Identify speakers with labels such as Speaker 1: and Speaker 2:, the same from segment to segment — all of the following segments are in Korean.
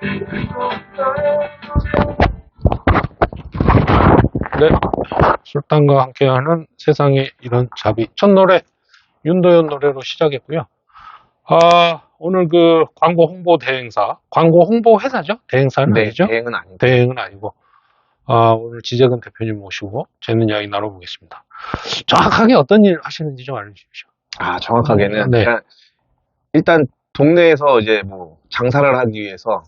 Speaker 1: 네. 술탄과 함께하는 세상에 이런 잡이. 첫 노래, 윤도현 노래로 시작했고요. 아, 오늘 그 광고 홍보 대행사, 광고 홍보 회사죠? 대행사는
Speaker 2: 네,
Speaker 1: 아니죠?
Speaker 2: 대행은 아니고.
Speaker 1: 대행은 아니고, 아, 오늘 지재근 대표님 모시고 재밌는 이야기 나눠보겠습니다. 정확하게 어떤 일 하시는지 좀 알려주십시오.
Speaker 2: 아, 정확하게는.
Speaker 1: 네.
Speaker 2: 일단 동네에서 이제 뭐 장사를 하기 위해서.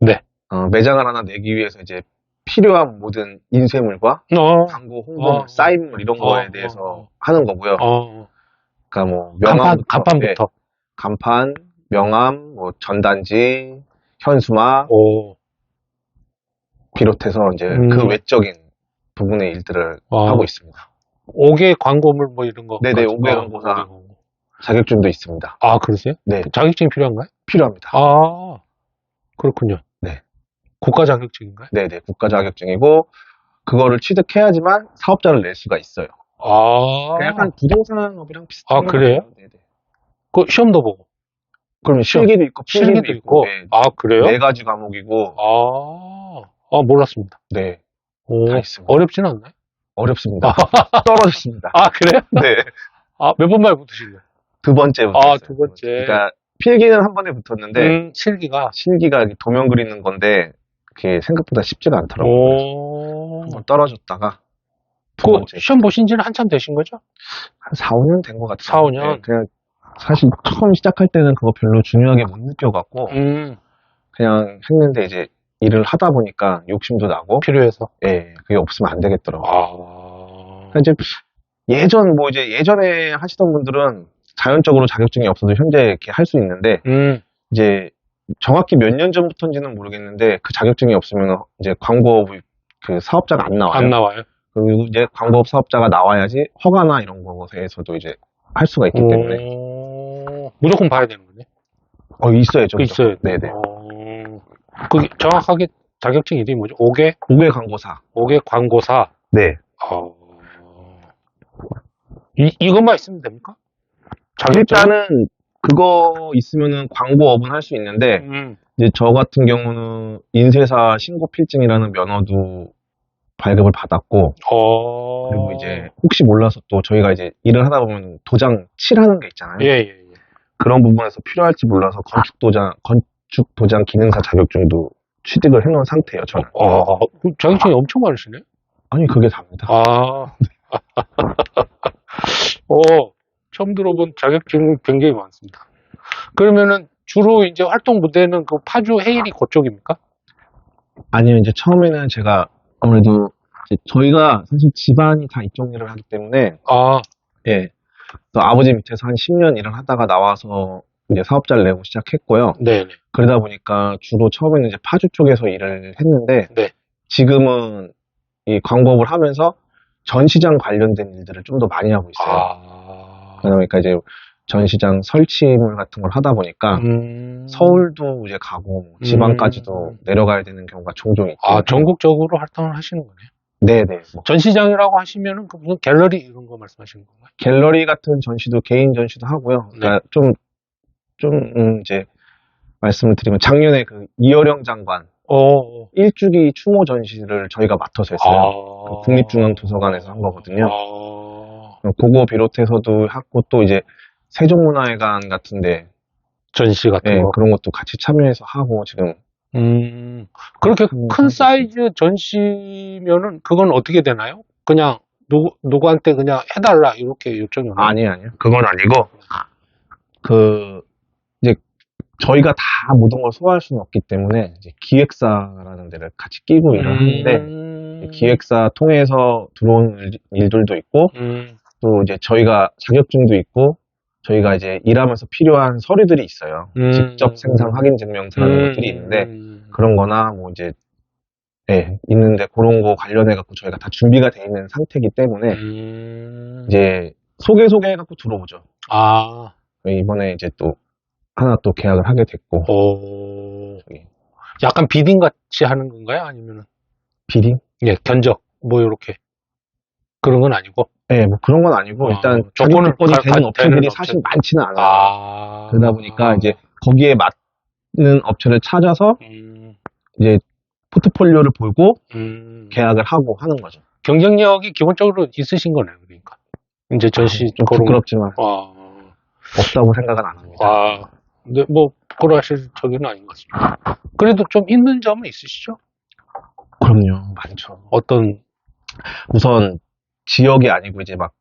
Speaker 1: 네.
Speaker 2: 어, 매장을 하나 내기 위해서 이제 필요한 모든 인쇄물과
Speaker 1: 어,
Speaker 2: 광고, 홍보물,
Speaker 1: 어.
Speaker 2: 사인물 이런 거에
Speaker 1: 어,
Speaker 2: 대해서
Speaker 1: 어.
Speaker 2: 하는 거고요.
Speaker 1: 어,
Speaker 2: 그러니까 뭐
Speaker 1: 간판,
Speaker 2: 명함부터,
Speaker 1: 간판부터.
Speaker 2: 네, 간판, 명함, 뭐 전단지, 현수막
Speaker 1: 오,
Speaker 2: 비롯해서 이제
Speaker 1: 음.
Speaker 2: 그 외적인 부분의 일들을
Speaker 1: 어.
Speaker 2: 하고 있습니다.
Speaker 1: 5개 광고물 뭐 이런 거.
Speaker 2: 네네. 5개 광고사.
Speaker 1: 어, 5개 광고.
Speaker 2: 자격증도 있습니다.
Speaker 1: 아, 그러세요?
Speaker 2: 네,
Speaker 1: 자격증이 필요한가요?
Speaker 2: 필요합니다.
Speaker 1: 아, 그렇군요.
Speaker 2: 네.
Speaker 1: 국가 자격증인가요?
Speaker 2: 네네, 국가 자격증이고 그거를 취득해야지만 사업자를 낼 수가 있어요.
Speaker 1: 아,
Speaker 2: 약간 부동산업이랑 비슷한
Speaker 1: 아, 그래요?
Speaker 2: 네네.
Speaker 1: 그 시험도 보고,
Speaker 2: 그러면 실기도 있고 필기도,
Speaker 1: 실기도 있고.
Speaker 2: 네,
Speaker 1: 아, 그래요?
Speaker 2: 네 가지 과목이고
Speaker 1: 아, 아, 몰랐습니다.
Speaker 2: 네,
Speaker 1: 오,
Speaker 2: 다 있습니다.
Speaker 1: 어렵진 않나요?
Speaker 2: 어렵습니다. 떨어졌습니다.
Speaker 1: 아, 그래요?
Speaker 2: 네,
Speaker 1: 아, 몇 번 만에 붙으실래요?
Speaker 2: 두 번째
Speaker 1: 아,
Speaker 2: 붙었어요.
Speaker 1: 두 번째.
Speaker 2: 그러니까 필기는 한 번에 붙었는데
Speaker 1: 음, 실기가.
Speaker 2: 실기가 도면 그리는 건데 그게 생각보다 쉽지가 않더라고요.
Speaker 1: 오,
Speaker 2: 한번 떨어졌다가 두
Speaker 1: 그
Speaker 2: 번째
Speaker 1: 시험 보신 지는 한참 되신 거죠?
Speaker 2: 한 4, 5년 된 것 같아요.
Speaker 1: 4, 5 년?
Speaker 2: 네, 그냥 사실 처음 시작할 때는 그거 별로 중요하게 못 느껴갖고
Speaker 1: 음,
Speaker 2: 그냥 했는데 이제 일을 하다 보니까 욕심도 나고
Speaker 1: 필요해서.
Speaker 2: 예, 그게 없으면 안 되겠더라고요.
Speaker 1: 아,
Speaker 2: 그러니까 이제 예전 뭐 이제 예전에 하시던 분들은 자연적으로 자격증이 없어도 현재 이렇게 할 수 있는데
Speaker 1: 음,
Speaker 2: 이제 정확히 몇 년 전부터인지는 모르겠는데 그 자격증이 없으면 이제 광고업 그 사업자가 안 나와요.
Speaker 1: 안 나와요.
Speaker 2: 그리고 이제 광고업 사업자가 나와야지 허가나 이런 것에서도 이제 할 수가 있기 때문에
Speaker 1: 오, 무조건 봐야 되는 거네.
Speaker 2: 어 있어요, 좀
Speaker 1: 있어요.
Speaker 2: 네네.
Speaker 1: 어, 그게 정확하게 자격증 이름이 뭐죠? 5개?
Speaker 2: 5개 광고사.
Speaker 1: 5개 광고사.
Speaker 2: 네.
Speaker 1: 어, 이, 이것만 있으면 됩니까? 자격증?
Speaker 2: 일단은 그거 있으면은 광고업은 할 수 있는데
Speaker 1: 음,
Speaker 2: 이제 저 같은 경우는 인쇄사 신고 필증이라는 면허도 발급을 받았고
Speaker 1: 어,
Speaker 2: 그리고 이제 혹시 몰라서 또 저희가 이제 일을 하다 보면 도장 칠하는 게 있잖아요.
Speaker 1: 예, 예, 예.
Speaker 2: 그런 부분에서 필요할지 몰라서 건축 도장 건축 도장 기능사 자격증도 취득을 해놓은 상태예요. 저는.
Speaker 1: 아, 그 자격증이 엄청 많으시네?
Speaker 2: 아니 그게 답니다.
Speaker 1: 아. 어, 처음 들어본 자격증이 굉장히 많습니다. 그러면은 주로 이제 활동 무대는 그 파주 헤일이 그쪽입니까?
Speaker 2: 아니면 이제 처음에는 제가 아무래도 이제 저희가 사실 집안이 다 이쪽 일을 하기 때문에
Speaker 1: 아,
Speaker 2: 예. 또 아버지 밑에서 한 10년 일을 하다가 나와서 이제 사업자를 내고 시작했고요.
Speaker 1: 네네.
Speaker 2: 그러다 보니까 주로 처음에는 이제 파주 쪽에서 일을 했는데
Speaker 1: 네.
Speaker 2: 지금은 이 광고업을 하면서 전시장 관련된 일들을 좀 더 많이 하고 있어요.
Speaker 1: 아.
Speaker 2: 그러다 보니까 이제 전시장 설치물 같은 걸 하다 보니까
Speaker 1: 음.
Speaker 2: 서울도 이제 가고 뭐 지방까지도
Speaker 1: 음.
Speaker 2: 내려가야 되는 경우가 종종 있고.
Speaker 1: 아, 전국적으로 활동을 하시는 거네요.
Speaker 2: 네네. 뭐
Speaker 1: 전시장이라고 하시면은 그 무슨 갤러리 이런 거 말씀하시는 건가요?
Speaker 2: 갤러리 같은 전시도 개인 전시도 하고요.
Speaker 1: 네.
Speaker 2: 그러니까 좀, 좀, 음, 이제, 말씀을 드리면 작년에 그 이어령 장관
Speaker 1: 어.
Speaker 2: 일주기 추모 전시를 저희가 맡아서 했어요.
Speaker 1: 아.
Speaker 2: 그 국립중앙도서관에서 한 거거든요.
Speaker 1: 아.
Speaker 2: 그거 비롯해서도 하고 또 이제 세종문화회관 같은데
Speaker 1: 전시 같은
Speaker 2: 예,
Speaker 1: 거.
Speaker 2: 그런 것도 같이 참여해서 하고 지금
Speaker 1: 음, 그렇게
Speaker 2: 음,
Speaker 1: 큰 사이즈 전시면은 그건 어떻게 되나요? 그냥 누구 누구한테 그냥 해달라 이렇게 요청이 오나요?
Speaker 2: 아니에요, 아니요. 그건 아니고, 그, 이제, 저희가 다 모든 걸 소화할 수는 없기 때문에, 이제 기획사라는 데를 같이 끼고 일을 하는데,
Speaker 1: 음,
Speaker 2: 기획사 통해서 들어온 일- 일들도 있고,
Speaker 1: 음,
Speaker 2: 또 이제 저희가 자격증도 있고, 저희가 이제 일하면서 필요한 서류들이 있어요.
Speaker 1: 음.
Speaker 2: 직접 생산 확인 증명서라는
Speaker 1: 음,
Speaker 2: 것들이 있는데,
Speaker 1: 음,
Speaker 2: 그런 거나 뭐 이제, 예, 있는데 그런 거 관련해 갖고 저희가 다 준비가 돼 있는 상태이기 때문에,
Speaker 1: 음.
Speaker 2: 이제 소개 소개해 갖고 들어오죠.
Speaker 1: 아,
Speaker 2: 이번에 이제 또 하나 또 계약을 하게 됐고
Speaker 1: 오,
Speaker 2: 저기
Speaker 1: 약간 비딩 같이 하는 건가요? 아니면은
Speaker 2: 비딩?
Speaker 1: 예 견적 뭐 이렇게 그런 건 아니고.
Speaker 2: 네, 뭐 그런 건 아니고
Speaker 1: 아,
Speaker 2: 일단
Speaker 1: 조건을
Speaker 2: 자기 조건이
Speaker 1: 가-
Speaker 2: 되는
Speaker 1: 가-
Speaker 2: 업체들이
Speaker 1: 되는
Speaker 2: 사실
Speaker 1: 업체.
Speaker 2: 많지는 않아요.
Speaker 1: 아,
Speaker 2: 그러다 보니까 이제 거기에 맞 있는 업체를 찾아서
Speaker 1: 음,
Speaker 2: 이제 포트폴리오를 보고
Speaker 1: 음.
Speaker 2: 계약을 하고 하는 거죠.
Speaker 1: 경쟁력이 기본적으로 있으신 거네요, 그러니까. 이제 전시
Speaker 2: 좀
Speaker 1: 거론-
Speaker 2: 부끄럽지만
Speaker 1: 아,
Speaker 2: 없다고 생각은 안 합니다.
Speaker 1: 아, 근데 뭐, 부끄러워하실 적은 아닌 것 같습니다. 그래도 좀 있는 점은 있으시죠?
Speaker 2: 그럼요, 많죠.
Speaker 1: 어떤,
Speaker 2: 우선 지역이 아니고 이제 막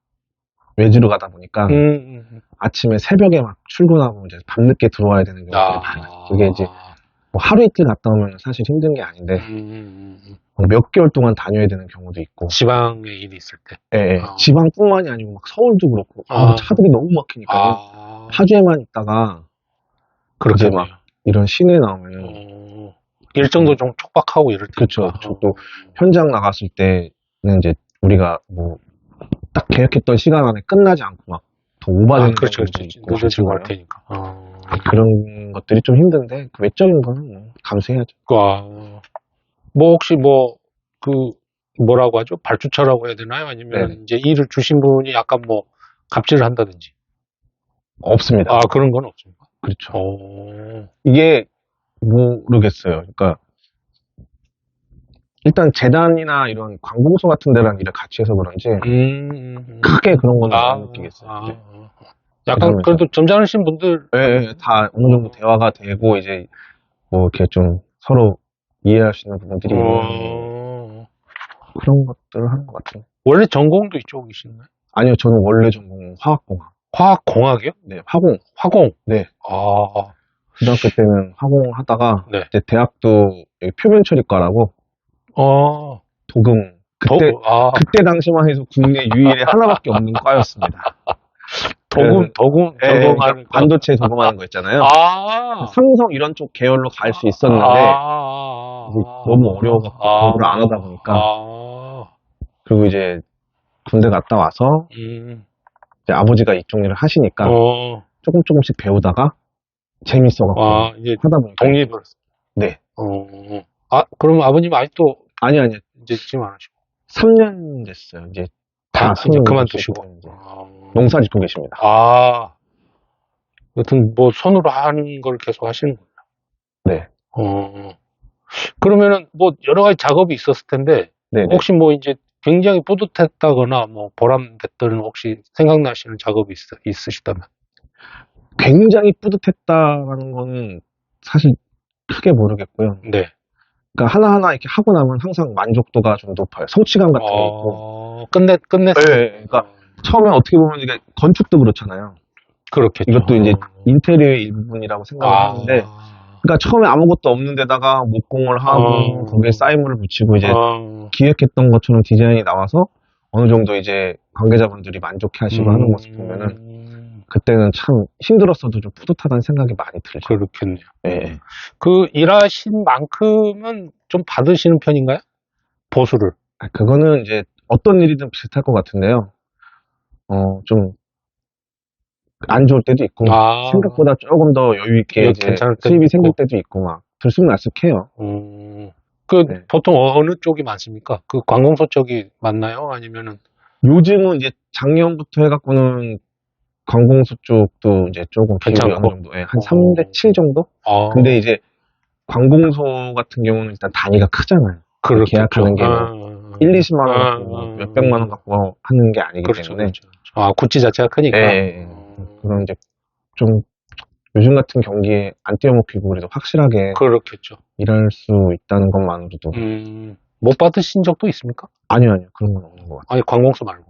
Speaker 2: 외지로 가다 보니까
Speaker 1: 음, 음, 음.
Speaker 2: 아침에 새벽에 막 출근하고 이제 밤늦게 들어와야 되는 경우들이
Speaker 1: 아,
Speaker 2: 많아요. 그게 이제 뭐 하루 이틀 갔다 오면 사실 힘든 게 아닌데
Speaker 1: 음, 음, 음.
Speaker 2: 뭐몇 개월 동안 다녀야 되는 경우도 있고
Speaker 1: 지방에 일이 있을 때.
Speaker 2: 예, 예.
Speaker 1: 아.
Speaker 2: 지방뿐만이 아니고 막 서울도 그렇고 아,
Speaker 1: 아.
Speaker 2: 차들이 너무 막히니까
Speaker 1: 아,
Speaker 2: 파주에만 있다가
Speaker 1: 그렇게
Speaker 2: 막 이런 시내 나오면
Speaker 1: 어, 일정도 좀 촉박하고 이럴 때.
Speaker 2: 그쵸. 또 현장 나갔을 때는 이제 우리가 뭐 딱 계획했던 시간 안에 끝나지 않고 막더
Speaker 1: 아,
Speaker 2: 오바되는
Speaker 1: 그렇죠,
Speaker 2: 경우도
Speaker 1: 그렇죠.
Speaker 2: 있고
Speaker 1: 늦어지고 할. 테니까. 어.
Speaker 2: 그런 것들이 좀 힘든데 그 외적인 거는 뭐 감수해야죠.
Speaker 1: 아, 뭐 혹시 뭐 그 뭐라고 하죠? 발주처라고 해야 되나요? 아니면
Speaker 2: 네네.
Speaker 1: 이제 일을 주신 분이 약간 뭐 갑질을 한다든지.
Speaker 2: 없습니다.
Speaker 1: 아 그런 건 없습니까?
Speaker 2: 그렇죠.
Speaker 1: 어,
Speaker 2: 이게 모르겠어요. 그러니까 일단 재단이나 이런 관공서 같은 데랑 일을 같이 해서 그런지
Speaker 1: 음, 음, 음.
Speaker 2: 크게 그런 건
Speaker 1: 아,
Speaker 2: 못 느끼겠어요.
Speaker 1: 아,
Speaker 2: 네.
Speaker 1: 아. 약간
Speaker 2: 그러면서-
Speaker 1: 그래도 점잖으신 분들.
Speaker 2: 예, 예, 다 어느 정도 대화가 되고 이제 뭐 이렇게 좀 서로 이해할 수 있는 부분들이 있는
Speaker 1: 어,
Speaker 2: 그런 것들을 하는 것 같아요.
Speaker 1: 원래 전공도 이쪽이신가요?
Speaker 2: 아니요, 저는 원래 전공 화학공학.
Speaker 1: 화학공학이요?
Speaker 2: 네, 화공.
Speaker 1: 화공.
Speaker 2: 네.
Speaker 1: 아,
Speaker 2: 고등학교 때는 화공 하다가
Speaker 1: 네.
Speaker 2: 이제 대학도 여기 표면처리과라고
Speaker 1: 어,
Speaker 2: 도금 그때
Speaker 1: 도, 아,
Speaker 2: 그때 당시만 해서 국내 유일에 하나밖에 없는 과였습니다.
Speaker 1: 도금, 도금,
Speaker 2: 예, 그러니까 반도체 도금하는 거 있잖아요.
Speaker 1: 아,
Speaker 2: 삼성 이런 쪽 계열로 갈 수 있었는데
Speaker 1: 아,
Speaker 2: 너무 어려워갖고 공부를 안 하다 보니까.
Speaker 1: 아,
Speaker 2: 그리고 이제 군대 갔다 와서
Speaker 1: 음,
Speaker 2: 이제 아버지가 이쪽 일을 하시니까
Speaker 1: 어,
Speaker 2: 조금 조금씩 배우다가 재밌어갖고
Speaker 1: 아, 이제
Speaker 2: 하다 보니까
Speaker 1: 독립을.
Speaker 2: 네.
Speaker 1: 어, 아, 그럼 아버님 아직도
Speaker 2: 아니 아니
Speaker 1: 이제 지금 안 하시고.
Speaker 2: 3년 됐어요. 이제 다
Speaker 1: 아, 이제
Speaker 2: 그만두시고. 이제
Speaker 1: 아,
Speaker 2: 농사 짓고 계십니다.
Speaker 1: 아, 여튼 뭐 손으로 하는 걸 계속 하시는 거예요.
Speaker 2: 네.
Speaker 1: 어, 그러면은 뭐 여러 가지 작업이 있었을 텐데
Speaker 2: 네. 네.
Speaker 1: 혹시 뭐 이제 굉장히 뿌듯했다거나 뭐 보람됐던 혹시 생각나시는 작업이 있, 있으시다면?
Speaker 2: 굉장히 뿌듯했다라는 거는 사실 크게 모르겠고요.
Speaker 1: 네.
Speaker 2: 그러니까 하나하나 이렇게 하고 나면 항상 만족도가 좀 높아요. 성취감 같은 게 있고.
Speaker 1: 어, 끝내, 끝냈어요.
Speaker 2: 네, 그러니까 처음에 어떻게 보면 이게 건축도 그렇잖아요.
Speaker 1: 그렇겠죠.
Speaker 2: 이것도 이제 인테리어의 일부분이라고 생각을
Speaker 1: 아,
Speaker 2: 하는데, 그러니까 처음에 아무것도 없는 데다가 목공을 하고
Speaker 1: 어.
Speaker 2: 거기에 사인물을 붙이고 이제
Speaker 1: 어,
Speaker 2: 기획했던 것처럼 디자인이 나와서 어느 정도 이제 관계자분들이 만족해하시고
Speaker 1: 음,
Speaker 2: 하는 모습 보면은 그때는 참 힘들었어도 좀 뿌듯하다는 생각이 많이 들죠.
Speaker 1: 그렇겠네요.
Speaker 2: 예.
Speaker 1: 그 일하신 만큼은 좀 받으시는 편인가요? 보수를.
Speaker 2: 아, 그거는 이제 어떤 일이든 비슷할 것 같은데요. 어, 좀, 안 좋을 때도 있고,
Speaker 1: 아,
Speaker 2: 생각보다 조금 더 여유 있게
Speaker 1: 이거
Speaker 2: 이제
Speaker 1: 괜찮을 때도
Speaker 2: 수입이 생길
Speaker 1: 있고.
Speaker 2: 때도 있고, 막, 들쑥날쑥해요.
Speaker 1: 음, 그
Speaker 2: 네.
Speaker 1: 보통 어느 쪽이 많습니까? 그 관공서 쪽이 많나요? 아니면은
Speaker 2: 요즘은 이제 작년부터 해갖고는 관공서 쪽도 이제 조금 비율이
Speaker 1: 괜찮고.
Speaker 2: 어느 정도, 예, 한 3대 7 정도?
Speaker 1: 아,
Speaker 2: 근데 이제 관공서 같은 경우는 일단 단위가 크잖아요.
Speaker 1: 그렇겠죠.
Speaker 2: 계약하는 게
Speaker 1: 아,
Speaker 2: 1, 20만 원
Speaker 1: 아,
Speaker 2: 갖고
Speaker 1: 아,
Speaker 2: 몇백만 원 갖고 하는 게 아니기
Speaker 1: 그렇죠,
Speaker 2: 때문에
Speaker 1: 그렇죠. 아, 구찌 자체가 크니까.
Speaker 2: 예, 예, 예. 그런 이제 좀 요즘 같은 경기에 안 띄워먹히고 그래도 확실하게
Speaker 1: 그렇겠죠.
Speaker 2: 일할 수 있다는 것만으로도
Speaker 1: 음, 못 받으신 적도 있습니까?
Speaker 2: 아니요 아니요 그런 건 없는 것 같아요.
Speaker 1: 아니, 관공서 말고.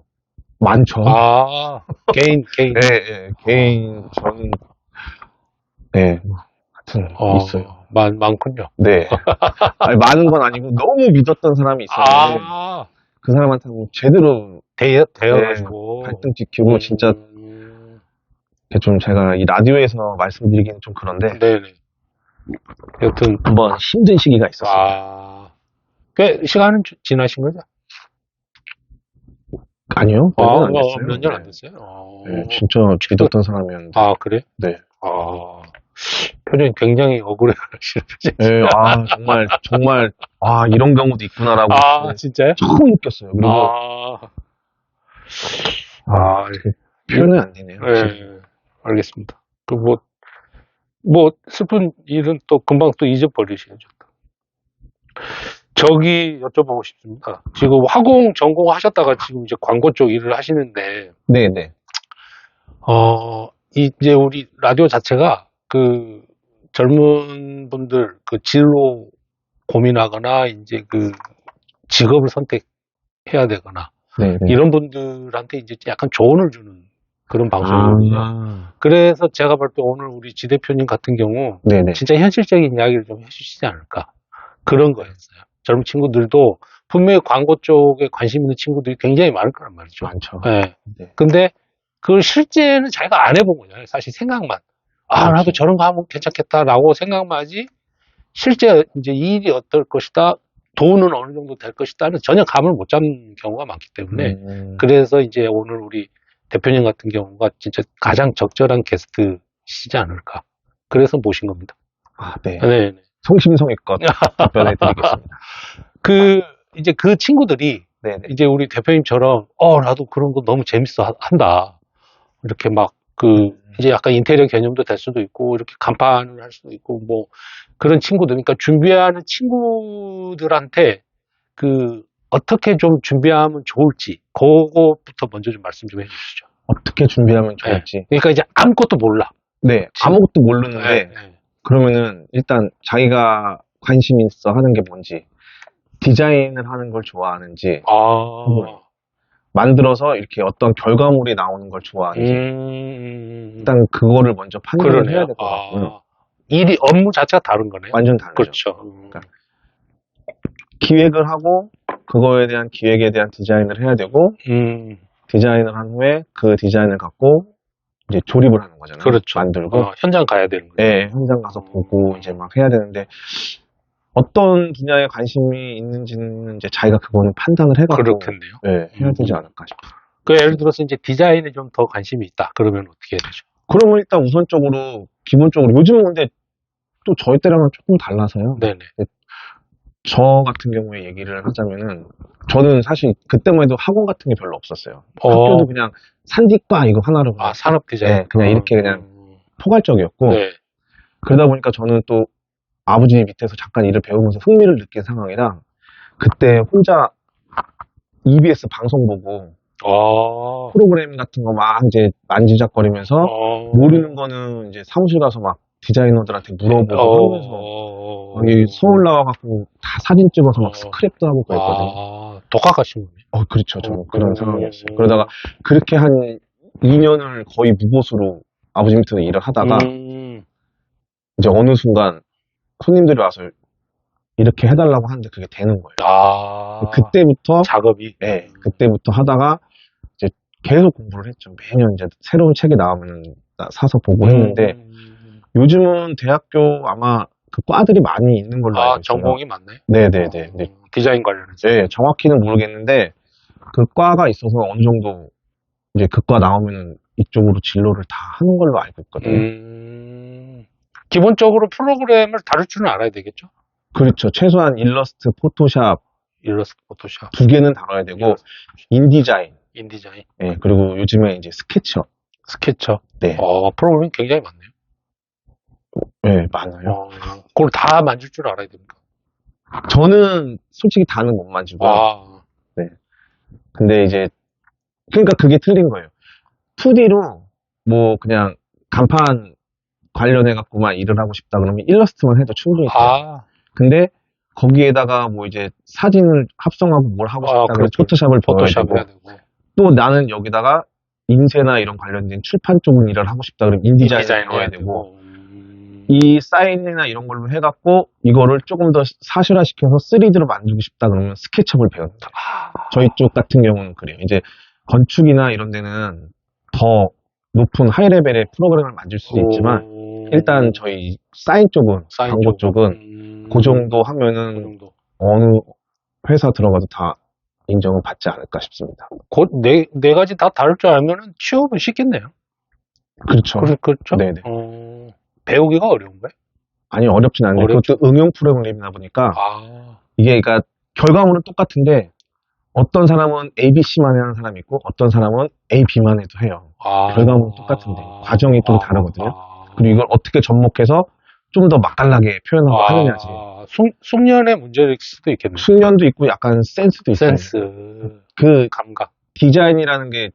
Speaker 2: 많죠.
Speaker 1: 아, 개인, 개인.
Speaker 2: 예, 예. 개인 저는 네 뭐, 하여튼
Speaker 1: 어,
Speaker 2: 있어요.
Speaker 1: 많, 많군요.
Speaker 2: 네. 아니, 많은 건 아니고 너무 믿었던 사람이 있었는데
Speaker 1: 아,
Speaker 2: 그 사람한테 뭐 제대로
Speaker 1: 대여, 대여가지고.
Speaker 2: 발등 지키고 진짜
Speaker 1: 음,
Speaker 2: 이렇게 좀 제가 이 라디오에서 말씀드리기는 좀 그런데
Speaker 1: 네네. 여튼,
Speaker 2: 한번 힘든 시기가 있었어요.
Speaker 1: 아, 꽤 시간은 지- 지나신 거죠?
Speaker 2: 아니요.
Speaker 1: 아,
Speaker 2: 몇년 안 됐어요.
Speaker 1: 몇년안 됐어요? 어.
Speaker 2: 네, 진짜 믿었던 사람이었는데.
Speaker 1: 아, 그래?
Speaker 2: 네.
Speaker 1: 아, 표정이 굉장히 억울해 하시는 표정이.
Speaker 2: 네, 아, 정말, 정말, 아, 이런 경우도 있구나라고.
Speaker 1: 아,
Speaker 2: 네,
Speaker 1: 진짜요?
Speaker 2: 처음 느꼈어요. 그리고,
Speaker 1: 아,
Speaker 2: 아,
Speaker 1: 아,
Speaker 2: 표현이 안 되네요.
Speaker 1: 네, 알겠습니다. 그 뭐, 뭐 슬픈 일은 또 금방 또 잊어버리셔야죠. 저기 여쭤보고 싶습니다. 지금 화공 전공하셨다가 지금 이제 광고 쪽 일을 하시는데
Speaker 2: 네네.
Speaker 1: 어 이제 우리 라디오 자체가 그 젊은 분들 그 진로 고민하거나 이제 그 직업을 선택해야 되거나
Speaker 2: 네네.
Speaker 1: 이런 분들한테 이제 약간 조언을 주는 그런 방송이거든요.
Speaker 2: 아,
Speaker 1: 그래서 제가 볼 때 오늘 우리 지 대표님 같은 경우
Speaker 2: 네네.
Speaker 1: 진짜 현실적인 이야기를 좀 해주시지 않을까 그런 거였어요. 젊은 친구들도 분명히 광고 쪽에 관심 있는 친구들이 굉장히 많을 거란 말이죠.
Speaker 2: 많죠.
Speaker 1: 예.
Speaker 2: 네.
Speaker 1: 근데 그걸 실제는 자기가 안 해본 거잖아요. 사실 생각만. 아, 나도
Speaker 2: 그렇죠.
Speaker 1: 저런 거 하면 괜찮겠다라고 생각만 하지, 실제 이제 이 일이 어떨 것이다, 돈은 어느 정도 될 것이다는 전혀 감을 못 잡는 경우가 많기 때문에,
Speaker 2: 음,
Speaker 1: 그래서 이제 오늘 우리 대표님 같은 경우가 진짜 가장 적절한 게스트시지 않을까. 그래서 모신 겁니다.
Speaker 2: 아, 네.
Speaker 1: 네. 네.
Speaker 2: 성심성의껏 답변해 드리겠습니다.
Speaker 1: 그, 이제 그 친구들이
Speaker 2: 네네.
Speaker 1: 이제 우리 대표님처럼 어 나도 그런 거 너무 재밌어 하- 한다 이렇게 막 그 이제 약간 인테리어 개념도 될 수도 있고 이렇게 간판을 할 수도 있고 뭐 그런 친구들 그러니까 준비하는 친구들한테 그 어떻게 좀 준비하면 좋을지 그거부터 먼저 좀 말씀 좀 해주시죠.
Speaker 2: 어떻게 준비하면 좋을지.
Speaker 1: 그러니까 이제 아무것도 몰라.
Speaker 2: 네. 아무것도 모르는데,
Speaker 1: 네,
Speaker 2: 그러면은 일단 자기가 관심 있어 하는 게 뭔지, 디자인을 하는 걸 좋아하는지,
Speaker 1: 아,
Speaker 2: 만들어서 이렇게 어떤 결과물이 나오는 걸 좋아하는지,
Speaker 1: 음,
Speaker 2: 일단 그거를 먼저 판단을
Speaker 1: 그러네요.
Speaker 2: 해야 될것 같고요.
Speaker 1: 아, 일이 업무 자체가 다른 거네요.
Speaker 2: 완전 다르죠.
Speaker 1: 그렇죠.
Speaker 2: 그러니까 기획을 하고, 그거에 대한 기획에 대한 디자인을 해야 되고,
Speaker 1: 음,
Speaker 2: 디자인을 한 후에 그 디자인을 갖고 이제 조립을 하는 거잖아요.
Speaker 1: 그렇죠.
Speaker 2: 만들고,
Speaker 1: 어, 현장 가야 되는 거죠.
Speaker 2: 네, 현장 가서 보고 이제 막 해야 되는데 어떤 분야에 관심이 있는지는 이제 자기가 그거는 판단을 해가지고
Speaker 1: 그렇겠네요.
Speaker 2: 네, 해야 되지
Speaker 1: 음.
Speaker 2: 않을까 싶어요.
Speaker 1: 그 예를 들어서 이제 디자인에 좀 더 관심이 있다. 그러면 어떻게 해야 되죠?
Speaker 2: 그러면 일단 우선적으로 기본적으로 요즘은 근데 또 저희 때랑은 조금 달라서요.
Speaker 1: 네네.
Speaker 2: 저 같은 경우에 얘기를 하자면은 저는 사실 그때만 해도 학원 같은 게 별로 없었어요.
Speaker 1: 어,
Speaker 2: 학교도 그냥 산디과 이거 하나로
Speaker 1: 아, 산업 디자인.
Speaker 2: 네, 그냥 이렇게 그냥
Speaker 1: 음,
Speaker 2: 포괄적이었고
Speaker 1: 네.
Speaker 2: 그러다 보니까 저는 또 아버지 밑에서 잠깐 일을 배우면서 흥미를 느낀 상황이라 그때 혼자 EBS 방송 보고
Speaker 1: 어,
Speaker 2: 프로그램 같은 거 막 이제 만지작거리면서
Speaker 1: 어,
Speaker 2: 모르는 거는 이제 사무실 가서 막 디자이너들한테 물어보고 하면서
Speaker 1: 어,
Speaker 2: 여기 서울 나와갖고 다 사진 찍어서 막
Speaker 1: 어.
Speaker 2: 스크랩도 하고 그랬거든요.
Speaker 1: 아, 독학하신 분이
Speaker 2: 어, 그렇죠. 저는 그런
Speaker 1: 음.
Speaker 2: 상황이었어요. 그러다가 그렇게 한 2년을 거의 무보수로 아버지 밑에서 일을 하다가
Speaker 1: 음,
Speaker 2: 이제 어느 순간 손님들이 와서 이렇게 해달라고 하는데 그게 되는 거예요.
Speaker 1: 아,
Speaker 2: 그때부터
Speaker 1: 작업이.
Speaker 2: 네, 그때부터 하다가 이제 계속 공부를 했죠. 매년 이제 새로운 책이 나오면 사서 보고 했는데
Speaker 1: 음,
Speaker 2: 요즘은 대학교 아마 그 과들이 많이 있는 걸로 알고
Speaker 1: 아,
Speaker 2: 있어요.
Speaker 1: 전공이 많네.
Speaker 2: 네네네. 네,
Speaker 1: 음, 디자인 관련해서.
Speaker 2: 네, 정확히는 모르겠는데 그 과가 있어서 어느 정도 이제 그 과 나오면은 이쪽으로 진로를 다 하는 걸로 알고 있거든요.
Speaker 1: 음, 기본적으로 프로그램을 다룰 줄은 알아야 되겠죠?
Speaker 2: 그렇죠. 최소한 일러스트, 포토샵
Speaker 1: 일러스트, 포토샵,
Speaker 2: 두 개는 다뤄야 되고
Speaker 1: 일러스트,
Speaker 2: 인디자인,
Speaker 1: 인디자인,
Speaker 2: 네, 그리고 요즘에 이제 스케치업,
Speaker 1: 스케쳐.
Speaker 2: 네,
Speaker 1: 어, 프로그램이 굉장히 많네요.
Speaker 2: 네, 많아요.
Speaker 1: 어, 그걸 다 만질 줄 알아야 됩니까?
Speaker 2: 저는 솔직히 다는 못 만지고,
Speaker 1: 아,
Speaker 2: 근데 이제 그러니까 그게 틀린 거예요. 2D로 뭐 그냥 간판 관련해 갖고만 일을 하고 싶다 그러면 일러스트만 해도 충분히 돼요.
Speaker 1: 아,
Speaker 2: 근데 거기에다가 뭐 이제 사진을 합성하고 뭘 하고
Speaker 1: 아,
Speaker 2: 싶다 그러면
Speaker 1: 그렇죠.
Speaker 2: 포토샵을
Speaker 1: 포토샵 해야 되고.
Speaker 2: 또 나는 여기다가 인쇄나 이런 관련된 출판 쪽 일을 하고 싶다 그러면 인디자인을 배워야 되고
Speaker 1: 음,
Speaker 2: 이 사인이나 이런 걸로 해갖고 이거를 조금 더 사실화시켜서 3D로 만들고 싶다 그러면 스케치업을 배운다.
Speaker 1: 아,
Speaker 2: 저희 쪽 같은 경우는 그래요. 이제 건축이나 이런 데는 더 높은 하이 레벨의 프로그램을 만들 수도 있지만
Speaker 1: 음,
Speaker 2: 일단 저희 사인 쪽은
Speaker 1: 사인
Speaker 2: 광고 쪽은
Speaker 1: 음,
Speaker 2: 그 정도
Speaker 1: 그
Speaker 2: 하면은
Speaker 1: 정도.
Speaker 2: 어느 회사 들어가도 다 인정을 받지 않을까 싶습니다.
Speaker 1: 곧 네, 네 가지 다 다룰 줄 알면은 취업은 쉽겠네요.
Speaker 2: 그렇죠.
Speaker 1: 그, 그렇죠?
Speaker 2: 네네.
Speaker 1: 어, 배우기가 어려운 거예요?
Speaker 2: 아니 어렵진 않은데
Speaker 1: 어렵죠.
Speaker 2: 그것도 응용 프로그램이다 보니까
Speaker 1: 아,
Speaker 2: 이게 그러니까 결과물은 똑같은데 어떤 사람은 A, B, C만 하는 사람이 있고 어떤 사람은 A, B만 해도 해요.
Speaker 1: 아.
Speaker 2: 결과물은 똑같은데 과정이 좀 다르거든요.
Speaker 1: 아,
Speaker 2: 그리고 이걸 어떻게 접목해서 좀 더 맛깔나게 표현하고 하느냐지.
Speaker 1: 아, 숙, 숙련의 문제일 수도 있겠네.
Speaker 2: 숙련도 있고 약간 센스도 있어요.
Speaker 1: 센스,
Speaker 2: 그
Speaker 1: 감각.
Speaker 2: 디자인이라는 게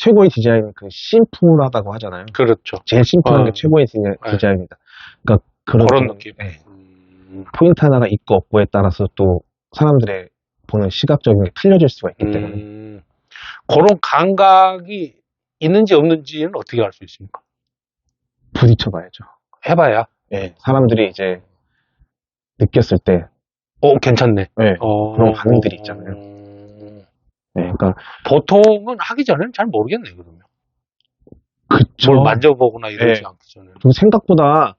Speaker 2: 최고의 디자인 그 심플하다고 하잖아요.
Speaker 1: 그렇죠.
Speaker 2: 제일 심플한
Speaker 1: 어.
Speaker 2: 게 최고의 디자,
Speaker 1: 네.
Speaker 2: 디자인이다. 그러니까 그런,
Speaker 1: 그런
Speaker 2: 좀,
Speaker 1: 느낌.
Speaker 2: 네,
Speaker 1: 음,
Speaker 2: 포인트 하나가 있고 없고에 따라서 또 사람들의 보는 시각적인 게 틀려질 수가 있기 때문에
Speaker 1: 음, 그런 감각이 있는지 없는지는 어떻게 알 수 있습니까?
Speaker 2: 부딪혀봐야죠.
Speaker 1: 해봐야.
Speaker 2: 예, 사람들이 이제 느꼈을 때,
Speaker 1: 어, 괜찮네.
Speaker 2: 예,
Speaker 1: 어,
Speaker 2: 그런 반응들이 있잖아요.
Speaker 1: 음,
Speaker 2: 예, 그러니까
Speaker 1: 보통은 하기 전에는 잘 모르겠네, 그러면.
Speaker 2: 그쵸.
Speaker 1: 뭘 만져보거나 이러지
Speaker 2: 네.
Speaker 1: 않기 전에는.
Speaker 2: 그리고 생각보다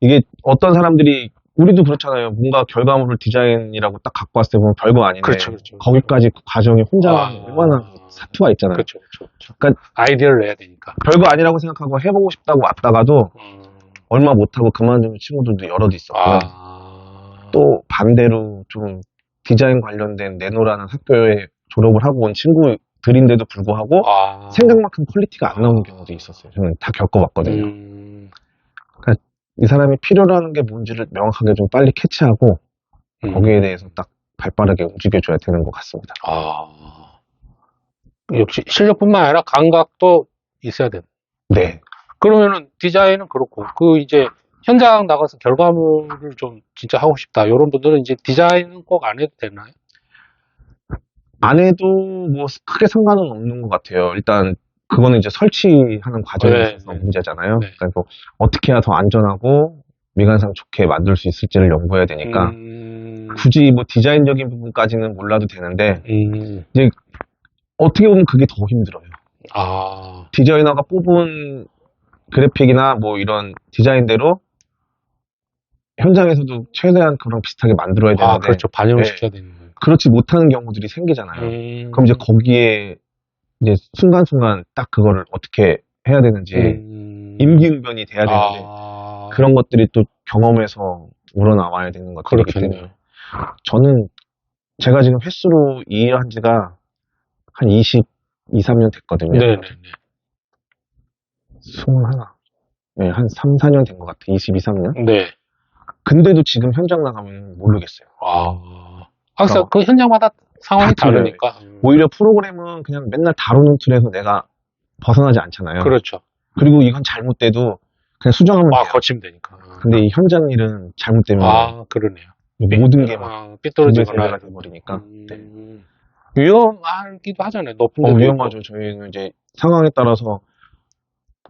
Speaker 2: 이게 어떤 사람들이 우리도 그렇잖아요. 뭔가 결과물을 디자인이라고 딱 갖고 왔을 때 보면 별거 아닌데
Speaker 1: 그렇죠, 그렇죠.
Speaker 2: 거기까지 그 과정이 혼자
Speaker 1: 아.
Speaker 2: 얼마나 사투가 있잖아요.
Speaker 1: 그렇죠, 그렇죠. 그렇죠.
Speaker 2: 그러니까-
Speaker 1: 아이디어를 내야 되니까.
Speaker 2: 별거 아니라고 생각하고 해보고 싶다고 왔다가도
Speaker 1: 음,
Speaker 2: 얼마 못하고 그만두는 친구들도 여럿 있었고요.
Speaker 1: 아,
Speaker 2: 또 반대로 좀 디자인 관련된 네노라는 학교에 졸업을 하고 온 친구들인데도 불구하고
Speaker 1: 아,
Speaker 2: 생각만큼 퀄리티가 안 나오는 경우도 있었어요. 저는 다 겪어봤거든요.
Speaker 1: 음,
Speaker 2: 이 사람이 필요로 하는 게 뭔지를 명확하게 좀 빨리 캐치하고
Speaker 1: 음.
Speaker 2: 거기에 대해서 딱 발빠르게 움직여줘야 되는 것 같습니다.
Speaker 1: 아, 역시 실력뿐만 아니라 감각도 있어야 된다.
Speaker 2: 네.
Speaker 1: 그러면은 디자인은 그렇고 그 이제 현장 나가서 결과물을 좀 진짜 하고 싶다 이런 분들은 이제 디자인은 꼭 안 해도 되나요?
Speaker 2: 안 해도 뭐 크게 상관은 없는 것 같아요. 일단 그거는 이제 설치하는 과정에
Speaker 1: 네, 네.
Speaker 2: 문제잖아요.
Speaker 1: 네.
Speaker 2: 그러니까 뭐 어떻게 해야 더 안전하고 미관상 좋게 만들 수 있을지를 연구해야 되니까
Speaker 1: 음,
Speaker 2: 굳이 뭐 디자인적인 부분까지는 몰라도 되는데
Speaker 1: 음,
Speaker 2: 어떻게 보면 그게 더 힘들어요.
Speaker 1: 아,
Speaker 2: 디자이너가 뽑은 그래픽이나 뭐 이런 디자인대로 현장에서도 최대한 그런 비슷하게 만들어야 되는데
Speaker 1: 아 그렇죠 반영을
Speaker 2: 네.
Speaker 1: 시켜야 되는.
Speaker 2: 그렇지 못하는 경우들이 생기잖아요.
Speaker 1: 음,
Speaker 2: 그럼 이제 거기에 이제 순간순간 딱 그거를 어떻게 해야 되는지
Speaker 1: 음,
Speaker 2: 임기응변이 돼야 되는데
Speaker 1: 아,
Speaker 2: 그런 것들이 또 경험에서 우러나와야 되는 것들이기
Speaker 1: 그렇겠네요.
Speaker 2: 때문에 저는 제가 지금 횟수로 이 일한 지가 한 20, 2, 3년 됐거든요.
Speaker 1: 네 네 네.
Speaker 2: 21. 네, 한 3, 4년 된 것 같아요. 22, 3년.
Speaker 1: 네.
Speaker 2: 근데도 지금 현장 나가면 모르겠어요.
Speaker 1: 아, 항상
Speaker 2: 어.
Speaker 1: 그 현장마다 상황이
Speaker 2: 다 틀려요.
Speaker 1: 다르니까.
Speaker 2: 오히려 프로그램은 그냥 맨날 다루는 틀에서 내가 벗어나지 않잖아요.
Speaker 1: 그렇죠.
Speaker 2: 그리고 이건 잘못돼도 그냥 수정하면
Speaker 1: 아
Speaker 2: 돼요.
Speaker 1: 거치면 되니까.
Speaker 2: 근데 이 현장 일은 잘못되면
Speaker 1: 아 그러네요.
Speaker 2: 모든 게막
Speaker 1: 아, 삐뚤어지거나
Speaker 2: 가 돼버리니까 네.
Speaker 1: 음, 위험하기도 하잖아요. 높은
Speaker 2: 어,
Speaker 1: 데도
Speaker 2: 위험하죠. 저희는 이제 상황에 따라서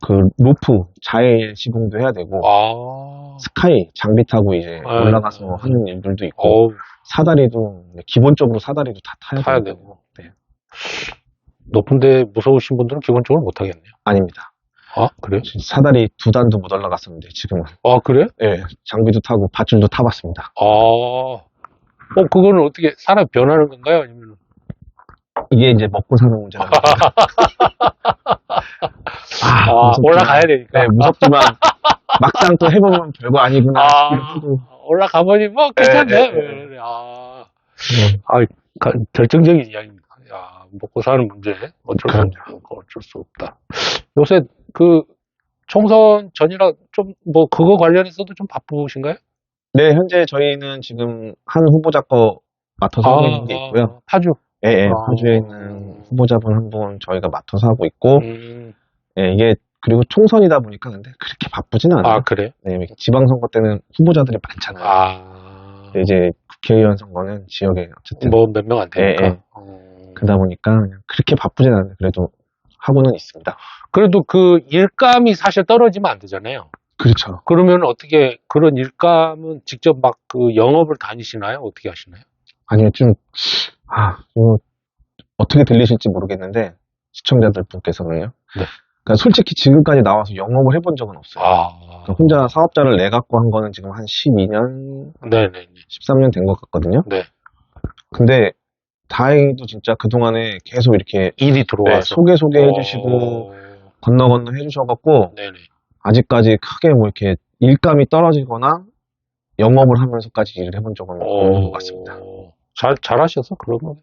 Speaker 2: 그 로프 자해 시공도 해야 되고.
Speaker 1: 아,
Speaker 2: 스카이 장비 타고 이제
Speaker 1: 아.
Speaker 2: 올라가서 하는 일들도 있고
Speaker 1: 어
Speaker 2: 사다리도 기본적으로 사다리도 다 타야,
Speaker 1: 타야
Speaker 2: 되고.
Speaker 1: 되고.
Speaker 2: 네.
Speaker 1: 높은데 무서우신 분들은 기본적으로 못 하겠네요.
Speaker 2: 아닙니다.
Speaker 1: 아 그래요?
Speaker 2: 사다리 두 단도 못 올라갔었는데 지금은
Speaker 1: 아 그래?
Speaker 2: 예 장비도 타고 밧줄도 타봤습니다.
Speaker 1: 아, 어 그거는 어떻게 사람 변하는 건가요? 아니면
Speaker 2: 이게 이제 먹고 사는 문제라. 아,
Speaker 1: 아,
Speaker 2: 무섭지만-
Speaker 1: 올라가야 되니까.
Speaker 2: 네, 무섭지만 막상 또 해보면 별거 아니구나.
Speaker 1: 아,
Speaker 2: 싶기도 하고.
Speaker 1: 올라가 보니 뭐 괜찮네.
Speaker 2: 예, 예, 예.
Speaker 1: 그래, 아,
Speaker 2: 네.
Speaker 1: 아, 가- 결정적인 이야기입니다. 야, 먹고 사는 문제 어쩔 수
Speaker 2: 그럼요.
Speaker 1: 없다. 어쩔 수 없다. 요새 그 총선 전이라 좀 뭐 그거 관련해서도 좀 바쁘신가요?
Speaker 2: 네, 현재 저희는 지금 한 후보자 거 맡아서 하고 있는 게 있고요.
Speaker 1: 아, 파주.
Speaker 2: 예, 예,
Speaker 1: 아.
Speaker 2: 파주에 있는 후보자분 한 분 저희가 맡아서 하고 있고,
Speaker 1: 음,
Speaker 2: 예, 이게 그리고 총선이다 보니까 근데 그렇게 바쁘지는 않아요.
Speaker 1: 아 그래?
Speaker 2: 네, 지방선거 때는 후보자들이 많잖아요.
Speaker 1: 아,
Speaker 2: 근데 이제 국회의원 선거는 지역에 어쨌든
Speaker 1: 뭐 몇 명 안 되니까.
Speaker 2: 예, 예.
Speaker 1: 어.
Speaker 2: 그러다 보니까 그냥 그렇게 바쁘진 않은데 그래도 하고는 있습니다.
Speaker 1: 그래도 그 일감이 사실 떨어지면 안 되잖아요.
Speaker 2: 그렇죠.
Speaker 1: 그러면 어떻게 그런 일감은 직접 막 그 영업을 다니시나요? 어떻게 하시나요?
Speaker 2: 아니요, 좀, 아, 뭐, 어떻게 들리실지 모르겠는데, 시청자들 분께서는요.
Speaker 1: 네.
Speaker 2: 그러니까 솔직히 지금까지 나와서 영업을 해본 적은 없어요.
Speaker 1: 아,
Speaker 2: 그러니까 혼자 사업자를 내 갖고 한 거는 지금 한 12년,
Speaker 1: 네네.
Speaker 2: 13년 된 것 같거든요.
Speaker 1: 네.
Speaker 2: 근데 다행히도 진짜 그 동안에 계속 이렇게
Speaker 1: 일이
Speaker 2: 네,
Speaker 1: 들어와서
Speaker 2: 소개 소개 해주시고,
Speaker 1: 어,
Speaker 2: 건너 건너 해주셔갖고,
Speaker 1: 네네.
Speaker 2: 아직까지 크게 뭐 이렇게 일감이 떨어지거나, 영업을 하면서까지 일을 해본 적은 없는 것 같습니다.
Speaker 1: 잘 잘하셔서 그러면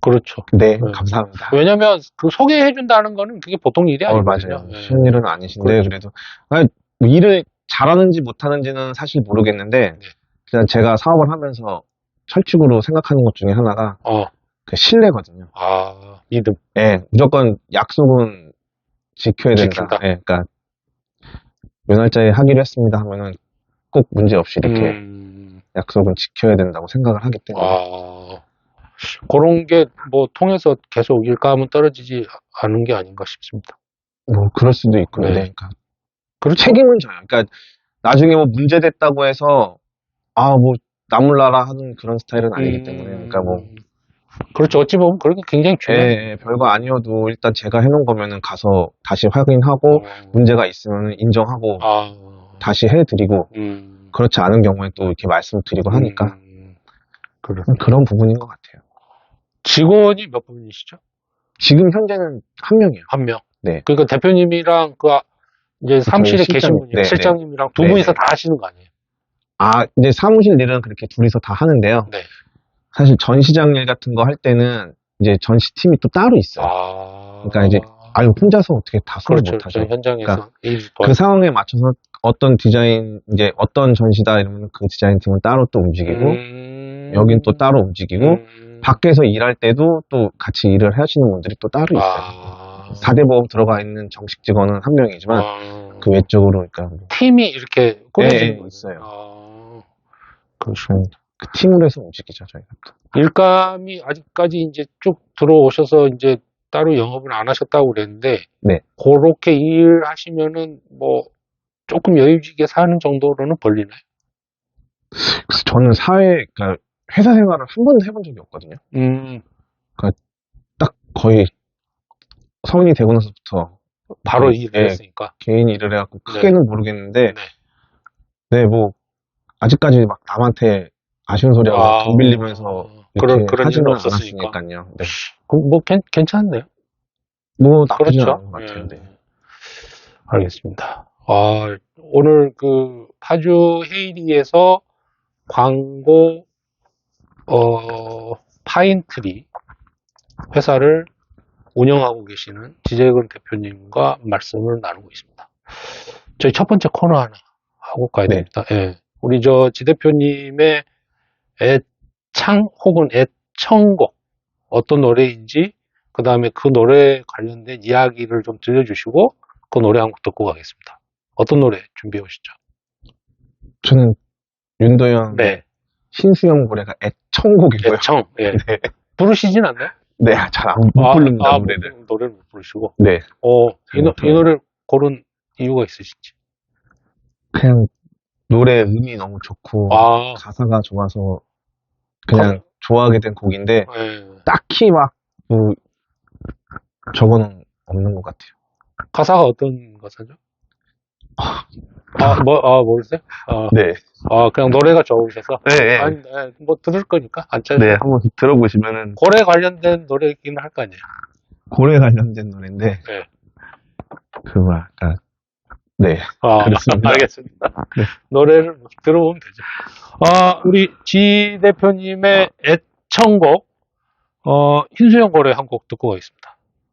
Speaker 1: 그렇죠.
Speaker 2: 네,
Speaker 1: 네.
Speaker 2: 감사합니다.
Speaker 1: 왜냐면 그 소개해준다는 거는 그게 보통 일이
Speaker 2: 어,
Speaker 1: 아니거든요.
Speaker 2: 맞아요.
Speaker 1: 예.
Speaker 2: 쉬운 일은 아니신데,
Speaker 1: 그렇죠.
Speaker 2: 그래도 아니, 뭐 일을 잘하는지 못하는지는 사실 모르겠는데,
Speaker 1: 네.
Speaker 2: 그냥 제가 사업을 하면서 철칙으로 생각하는 것 중에 하나가
Speaker 1: 어,
Speaker 2: 그 신뢰거든요.
Speaker 1: 아, 믿음.
Speaker 2: 예, 무조건 약속은 지켜야 된다. 예, 그러니까 몇 날짜에 하기로 했습니다 하면은 꼭 문제 없이 이렇게
Speaker 1: 음,
Speaker 2: 약속은 지켜야 된다고 생각을 하기 때문에
Speaker 1: 아, 그런 게 뭐 통해서 계속 일감은 떨어지지 않은 게 아닌가 싶습니다.
Speaker 2: 뭐 그럴 수도 있고
Speaker 1: 네.
Speaker 2: 그러니까
Speaker 1: 그렇죠.
Speaker 2: 책임은 져요. 그러니까 나중에 뭐 문제 됐다고 해서 아 뭐 나몰라라 하는 그런 스타일은 아니기 때문에 그러니까 뭐
Speaker 1: 음, 그렇죠. 어찌 보면 그런 게 굉장히
Speaker 2: 예,
Speaker 1: 중요해요.
Speaker 2: 예, 별거 아니어도 일단 제가 해놓은 거면은 가서 다시 확인하고 문제가 있으면 인정하고
Speaker 1: 아,
Speaker 2: 다시 해드리고
Speaker 1: 음,
Speaker 2: 그렇지 않은 경우에 또 이렇게 말씀드리고 하니까
Speaker 1: 음, 그래.
Speaker 2: 그런 부분인 것 같아요.
Speaker 1: 직원이 몇 분이시죠?
Speaker 2: 지금 현재는 한 명이에요.
Speaker 1: 한 명.
Speaker 2: 네.
Speaker 1: 그러니까 대표님이랑 그 아- 이제 사무실에
Speaker 2: 실장,
Speaker 1: 계신 분이
Speaker 2: 네, 네.
Speaker 1: 실장님이랑 두
Speaker 2: 네,
Speaker 1: 분이서
Speaker 2: 네.
Speaker 1: 다 하시는 거 아니에요?
Speaker 2: 아, 이제 사무실 일은 그렇게 둘이서 다 하는데요.
Speaker 1: 네.
Speaker 2: 사실 전시장 일 같은 거 할 때는 이제 전시 팀이 또 따로 있어요.
Speaker 1: 아,
Speaker 2: 그러니까 이제 아유, 혼자서 어떻게 다 손을
Speaker 1: 그렇죠.
Speaker 2: 못 하죠.
Speaker 1: 저 현장에서
Speaker 2: 일그
Speaker 1: 도와주고.
Speaker 2: 상황에 맞춰서 어떤 디자인, 이제 어떤 전시다 이러면 그 디자인 팀은 따로 또 움직이고,
Speaker 1: 음,
Speaker 2: 여긴 또 따로 움직이고,
Speaker 1: 음,
Speaker 2: 밖에서 일할 때도 또 같이 일을 하시는 분들이 또 따로 있어요.
Speaker 1: 아,
Speaker 2: 4대 보험 들어가 있는 정식 직원은 한 명이지만,
Speaker 1: 아,
Speaker 2: 그 외적으로, 그러니까 뭐
Speaker 1: 팀이 이렇게 꾸려진
Speaker 2: 예, 예,
Speaker 1: 거예요.
Speaker 2: 있어요.
Speaker 1: 아, 그러시군요.
Speaker 2: 그 팀으로 해서 움직이죠, 저희가. 또.
Speaker 1: 일감이 아직까지 이제 쭉 들어오셔서 이제 따로 영업을 안 하셨다고 그랬는데,
Speaker 2: 네.
Speaker 1: 그렇게 일하시면은 뭐 조금 여유지게 사는 정도로는 벌리나요?
Speaker 2: 그래서 저는 사회, 그러니까 회사 생활을 한 번도 해본 적이 없거든요.
Speaker 1: 음,
Speaker 2: 딱 거의 성인이 되고 나서부터
Speaker 1: 바로
Speaker 2: 네,
Speaker 1: 일을 했으니까.
Speaker 2: 개인 일을 해갖고
Speaker 1: 네.
Speaker 2: 크게는 모르겠는데,
Speaker 1: 네.
Speaker 2: 네, 뭐, 아직까지 막 남한테 아쉬운 소리하고
Speaker 1: 아,
Speaker 2: 돈 빌리면서 이렇게
Speaker 1: 그런, 그런 일은
Speaker 2: 하지는
Speaker 1: 없었으니까.
Speaker 2: 않았으니까요. 네.
Speaker 1: 그, 뭐, 괜, 괜찮네요.
Speaker 2: 뭐, 나쁘지
Speaker 1: 그렇죠.
Speaker 2: 않은 것 같아요.
Speaker 1: 예.
Speaker 2: 네.
Speaker 1: 알겠습니다. 아, 오늘 그 파주 헤이리에서 광고, 어, 파인트리 회사를 운영하고 계시는 지재근 대표님과 말씀을 나누고 있습니다. 저희 첫 번째 코너 하나 하고 가야
Speaker 2: 네.
Speaker 1: 됩니다. 예. 우리 저 지 대표님의 애창 혹은 애청곡 어떤 노래인지 그 다음에 그 노래에 관련된 이야기를 좀 들려주시고 그 노래 한 곡 듣고 가겠습니다. 어떤 노래 준비해 오시죠?
Speaker 2: 저는 윤도현
Speaker 1: 네,
Speaker 2: 신수영 노래가 애청곡이고요.
Speaker 1: 애청. 예.
Speaker 2: 네,
Speaker 1: 부르시진 않나요?
Speaker 2: 네, 잘안못 부릅니다,
Speaker 1: 아,
Speaker 2: 노래를.
Speaker 1: 못- 노래를 못 부르시고.
Speaker 2: 네,
Speaker 1: 어, 이, 노. 이 노래를 고른 이유가 있으신지.
Speaker 2: 그냥 노래 음이 너무 좋고,
Speaker 1: 아,
Speaker 2: 가사가 좋아서 그냥 좋아하게 된 곡인데,
Speaker 1: 예.
Speaker 2: 딱히 막, 뭐, 저거는 없는 것 같아요.
Speaker 1: 가사가 어떤 가사죠? 아, 뭐, 아, 모르세요? 아,
Speaker 2: 네.
Speaker 1: 아, 그냥 노래가 좋으셔서.
Speaker 2: 네, 네.
Speaker 1: 아니, 네, 뭐 들을 거니까. 안 짜요.
Speaker 2: 네, 한번 들어보시면은,
Speaker 1: 고래 관련된 노래이긴 할 거 아니에요.
Speaker 2: 고래 관련된 노래인데,
Speaker 1: 네.
Speaker 2: 그, 뭐랄까, 네.
Speaker 1: 아,
Speaker 2: 그렇습니다.
Speaker 1: 알겠습니다.
Speaker 2: 네.
Speaker 1: 노래를 들어보면 되죠. 아, 우리 지 대표님의 애청곡, 어, 흰수염 고래 한 곡 듣고 가겠습니다.